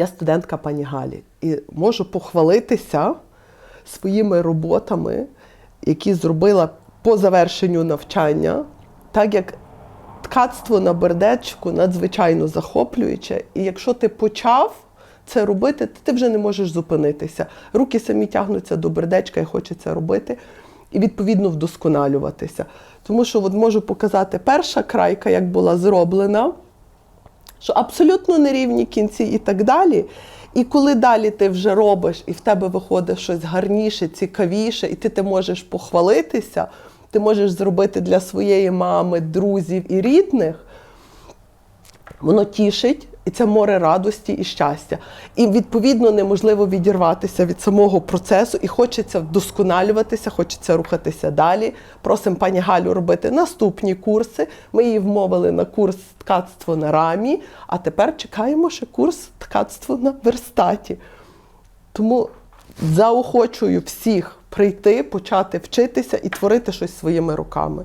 Я студентка пані Галі і можу похвалитися своїми роботами, які зробила по завершенню навчання, так як ткацтво на бердечку надзвичайно захоплююче. І якщо ти почав це робити, то ти вже не можеш зупинитися. Руки самі тягнуться до бердечка і хочеться робити, і відповідно вдосконалюватися. Тому що от можу показати перша крайка, як була зроблена що абсолютно нерівні кінці і так далі. І коли далі ти вже робиш, і в тебе виходить щось гарніше, цікавіше, і ти, ти можеш похвалитися, ти можеш зробити для своєї мами, друзів і рідних, воно тішить, і це море радості і щастя. І відповідно неможливо відірватися від самого процесу, і хочеться вдосконалюватися, хочеться рухатися далі. Просимо пані Галю робити наступні курси. Ми її вмовили на курс ткацтво на рамі, а тепер чекаємо ще курс ткацтво на верстаті. Тому заохочую всіх прийти, почати вчитися і творити щось своїми руками.